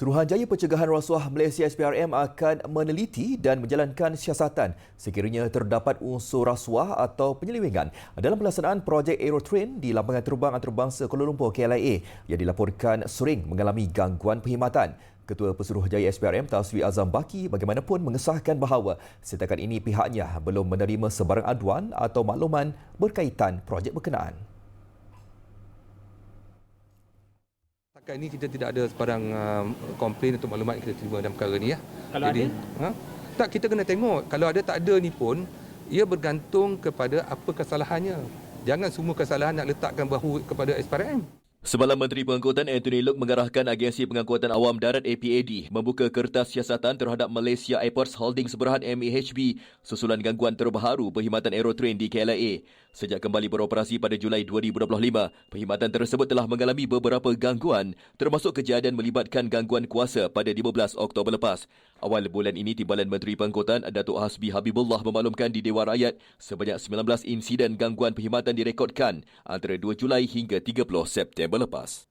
Suruhanjaya Pencegahan Rasuah Malaysia SPRM akan meneliti dan menjalankan siasatan sekiranya terdapat unsur rasuah atau penyelewengan dalam pelaksanaan projek Aerotrain di Lambangan Terbang Antarabangsa Kuala Lumpur KLIA yang dilaporkan sering mengalami gangguan perkhidmatan. Ketua Pesuruhjaya SPRM Taswi Azam Baki bagaimanapun mengesahkan bahawa setakat ini pihaknya belum menerima sebarang aduan atau makluman berkaitan projek berkenaan. Setakat ini kita tidak ada sebarang uh, komplain atau maklumat yang kita terima dalam perkara ni ya. Kalau ada? Ha? Tak kita kena tengok. Kalau ada tak ada ni pun ia bergantung kepada apa kesalahannya. Jangan semua kesalahan nak letakkan bahu kepada SPRM. Semalam Menteri Pengangkutan Anthony Loke mengarahkan Agensi Pengangkutan Awam Darat APAD membuka kertas siasatan terhadap Malaysia Airports Holding Seberahan MAHB susulan gangguan terbaru perkhidmatan Aerotrain di KLIA. Sejak kembali beroperasi pada Julai 2025, perkhidmatan tersebut telah mengalami beberapa gangguan termasuk kejadian melibatkan gangguan kuasa pada 15 Oktober lepas. Awal bulan ini, Timbalan Menteri Pengangkutan Datuk Hasbi Habibullah memaklumkan di Dewan Rakyat sebanyak 19 insiden gangguan perkhidmatan direkodkan antara 2 Julai hingga 30 September lepas.